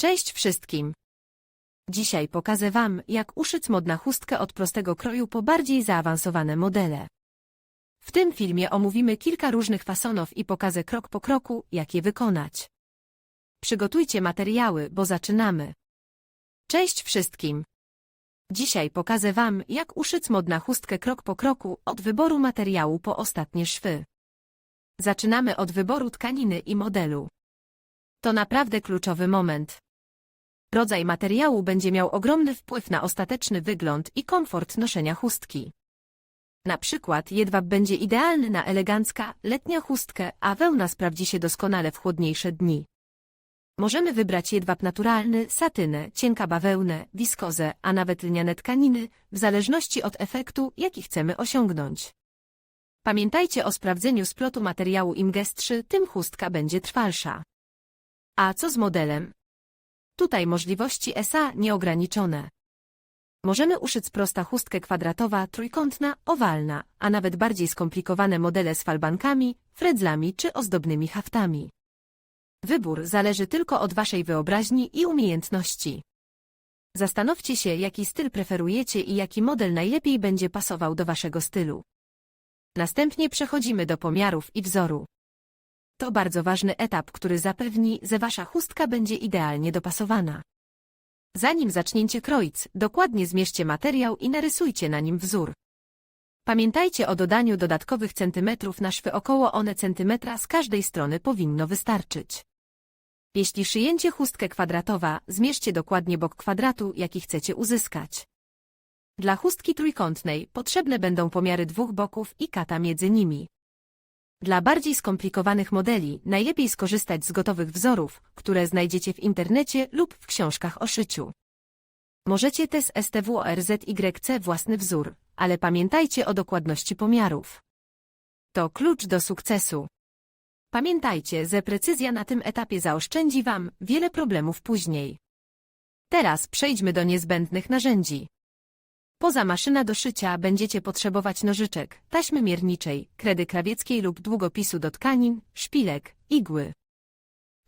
Cześć wszystkim! Dzisiaj pokażę Wam, jak uszyć modna chustkę od prostego kroju po bardziej zaawansowane modele. W tym filmie omówimy kilka różnych fasonów i pokażę krok po kroku, jak je wykonać. Przygotujcie materiały, bo zaczynamy. Cześć wszystkim! Dzisiaj pokażę Wam, jak uszyć modna chustkę krok po kroku, od wyboru materiału po ostatnie szwy. Zaczynamy od wyboru tkaniny i modelu. To naprawdę kluczowy moment. Rodzaj materiału będzie miał ogromny wpływ na ostateczny wygląd i komfort noszenia chustki. Na przykład jedwab będzie idealny na elegancka, letnia chustkę, a wełna sprawdzi się doskonale w chłodniejsze dni. Możemy wybrać jedwab naturalny, satynę, cienka bawełnę, wiskozę, a nawet lniane tkaniny, w zależności od efektu, jaki chcemy osiągnąć. Pamiętajcie o sprawdzeniu splotu materiału im gęstszy, tym chustka będzie trwalsza. A co z modelem? Tutaj możliwości SA nieograniczone. Możemy uszyć prosta chustkę kwadratowa, trójkątna, owalna, a nawet bardziej skomplikowane modele z falbankami, fredzlami czy ozdobnymi haftami. Wybór zależy tylko od Waszej wyobraźni i umiejętności. Zastanówcie się, jaki styl preferujecie i jaki model najlepiej będzie pasował do Waszego stylu. Następnie przechodzimy do pomiarów i wzoru. To bardzo ważny etap, który zapewni, że Wasza chustka będzie idealnie dopasowana. Zanim zaczniecie kroić, dokładnie zmierzcie materiał i narysujcie na nim wzór. Pamiętajcie o dodaniu dodatkowych centymetrów na szwy około one centymetra z każdej strony powinno wystarczyć. Jeśli szyjęcie chustkę kwadratowa, zmierzcie dokładnie bok kwadratu, jaki chcecie uzyskać. Dla chustki trójkątnej potrzebne będą pomiary dwóch boków i kata między nimi. Dla bardziej skomplikowanych modeli najlepiej skorzystać z gotowych wzorów, które znajdziecie w internecie lub w książkach o szyciu. Możecie też STWORZYC własny wzór, ale pamiętajcie o dokładności pomiarów. To klucz do sukcesu. Pamiętajcie, że precyzja na tym etapie zaoszczędzi Wam wiele problemów później. Teraz przejdźmy do niezbędnych narzędzi. Poza maszyna do szycia będziecie potrzebować nożyczek, taśmy mierniczej, kredy krawieckiej lub długopisu do tkanin, szpilek, igły.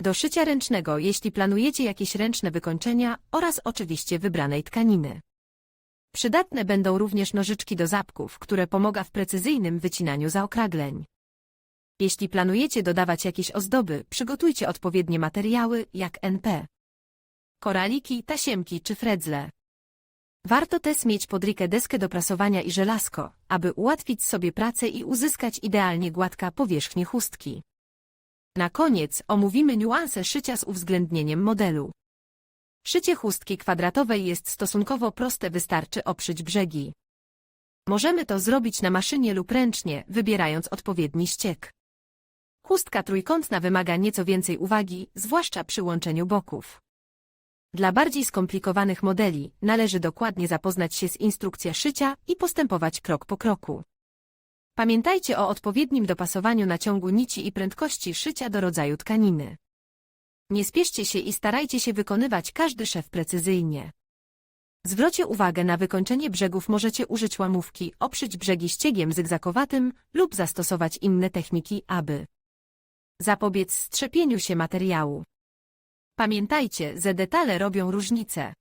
Do szycia ręcznego, jeśli planujecie jakieś ręczne wykończenia oraz oczywiście wybranej tkaniny. Przydatne będą również nożyczki do zapków, które pomaga w precyzyjnym wycinaniu zaokrągleń. Jeśli planujecie dodawać jakieś ozdoby, przygotujcie odpowiednie materiały, jak NP. Koraliki, tasiemki czy fredzle. Warto też mieć podrikę deskę do prasowania i żelazko, aby ułatwić sobie pracę i uzyskać idealnie gładka powierzchnię chustki. Na koniec omówimy niuanse szycia z uwzględnieniem modelu. Szycie chustki kwadratowej jest stosunkowo proste, wystarczy oprzeć brzegi. Możemy to zrobić na maszynie lub ręcznie, wybierając odpowiedni ściek. Chustka trójkątna wymaga nieco więcej uwagi, zwłaszcza przy łączeniu boków. Dla bardziej skomplikowanych modeli należy dokładnie zapoznać się z instrukcją szycia i postępować krok po kroku. Pamiętajcie o odpowiednim dopasowaniu naciągu nici i prędkości szycia do rodzaju tkaniny. Nie spieszcie się i starajcie się wykonywać każdy szef precyzyjnie. Zwróćcie uwagę na wykończenie brzegów możecie użyć łamówki, oprzeć brzegi ściegiem zygzakowatym lub zastosować inne techniki, aby zapobiec strzepieniu się materiału. Pamiętajcie, że detale robią różnicę.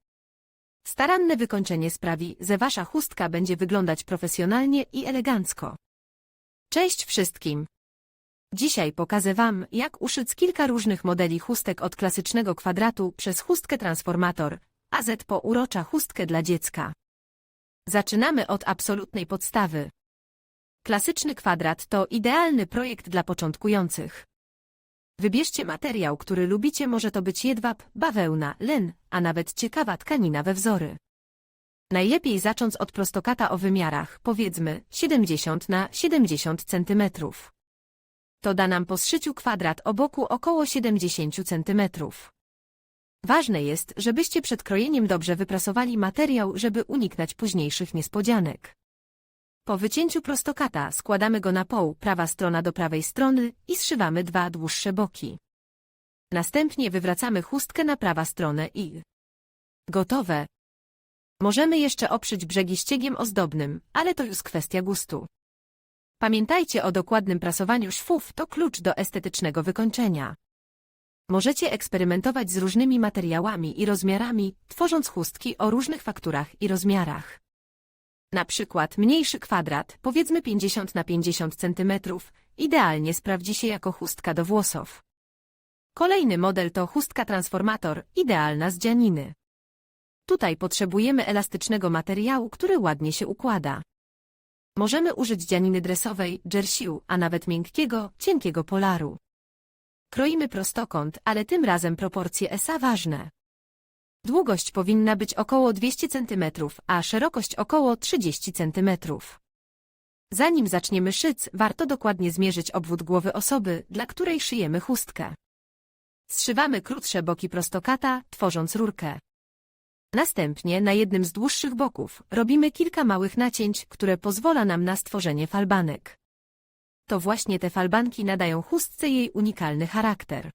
Staranne wykończenie sprawi, że wasza chustka będzie wyglądać profesjonalnie i elegancko. Cześć wszystkim! Dzisiaj pokażę Wam, jak uszyć kilka różnych modeli chustek od klasycznego kwadratu przez chustkę transformator, AZ po urocza chustkę dla dziecka. Zaczynamy od absolutnej podstawy. Klasyczny kwadrat to idealny projekt dla początkujących. Wybierzcie materiał, który lubicie, może to być jedwab, bawełna, len, a nawet ciekawa tkanina we wzory. Najlepiej zacząć od prostokata o wymiarach, powiedzmy 70 na 70 cm. To da nam po zszyciu kwadrat o boku około 70 cm. Ważne jest, żebyście przed krojeniem dobrze wyprasowali materiał, żeby uniknąć późniejszych niespodzianek. Po wycięciu prostokata składamy go na pół, prawa strona do prawej strony i zszywamy dwa dłuższe boki. Następnie wywracamy chustkę na prawa stronę i... Gotowe! Możemy jeszcze oprzeć brzegi ściegiem ozdobnym, ale to już kwestia gustu. Pamiętajcie o dokładnym prasowaniu szwów, to klucz do estetycznego wykończenia. Możecie eksperymentować z różnymi materiałami i rozmiarami, tworząc chustki o różnych fakturach i rozmiarach. Na przykład mniejszy kwadrat, powiedzmy 50 na 50 cm, idealnie sprawdzi się jako chustka do włosów. Kolejny model to chustka transformator, idealna z dzianiny. Tutaj potrzebujemy elastycznego materiału, który ładnie się układa. Możemy użyć dzianiny dresowej, jerseyu, a nawet miękkiego, cienkiego polaru. Kroimy prostokąt, ale tym razem proporcje SA ważne. Długość powinna być około 200 cm, a szerokość około 30 cm. Zanim zaczniemy szyc, warto dokładnie zmierzyć obwód głowy osoby, dla której szyjemy chustkę. Zszywamy krótsze boki prostokata, tworząc rurkę. Następnie na jednym z dłuższych boków robimy kilka małych nacięć, które pozwala nam na stworzenie falbanek. To właśnie te falbanki nadają chustce jej unikalny charakter.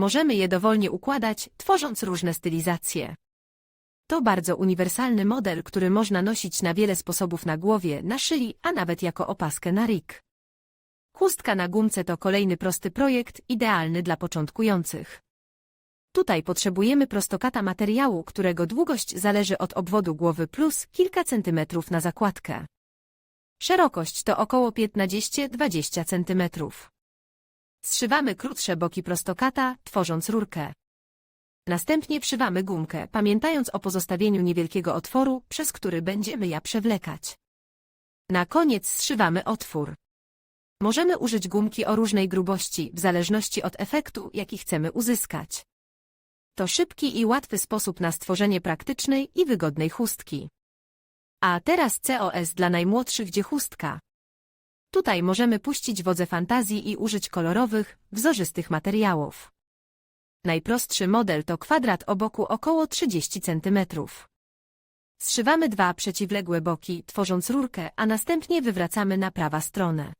Możemy je dowolnie układać, tworząc różne stylizacje. To bardzo uniwersalny model, który można nosić na wiele sposobów na głowie, na szyi, a nawet jako opaskę na rik. Chustka na gumce to kolejny prosty projekt, idealny dla początkujących. Tutaj potrzebujemy prostokata materiału, którego długość zależy od obwodu głowy plus kilka centymetrów na zakładkę. Szerokość to około 15-20 centymetrów. Zszywamy krótsze boki prostokata, tworząc rurkę. Następnie przywamy gumkę, pamiętając o pozostawieniu niewielkiego otworu, przez który będziemy ja przewlekać. Na koniec zszywamy otwór. Możemy użyć gumki o różnej grubości, w zależności od efektu, jaki chcemy uzyskać. To szybki i łatwy sposób na stworzenie praktycznej i wygodnej chustki. A teraz COS dla najmłodszych gdzie chustka. Tutaj możemy puścić wodze fantazji i użyć kolorowych, wzorzystych materiałów. Najprostszy model to kwadrat o boku około 30 cm. Zszywamy dwa przeciwległe boki, tworząc rurkę, a następnie wywracamy na prawa stronę.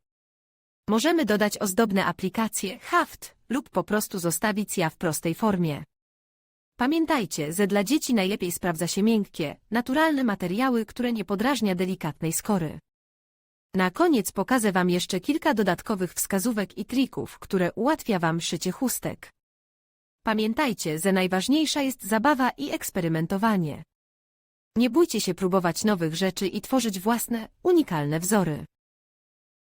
Możemy dodać ozdobne aplikacje, haft lub po prostu zostawić ja w prostej formie. Pamiętajcie, że dla dzieci najlepiej sprawdza się miękkie, naturalne materiały, które nie podrażnia delikatnej skory. Na koniec pokażę Wam jeszcze kilka dodatkowych wskazówek i trików, które ułatwia Wam szycie chustek. Pamiętajcie, że najważniejsza jest zabawa i eksperymentowanie. Nie bójcie się próbować nowych rzeczy i tworzyć własne, unikalne wzory.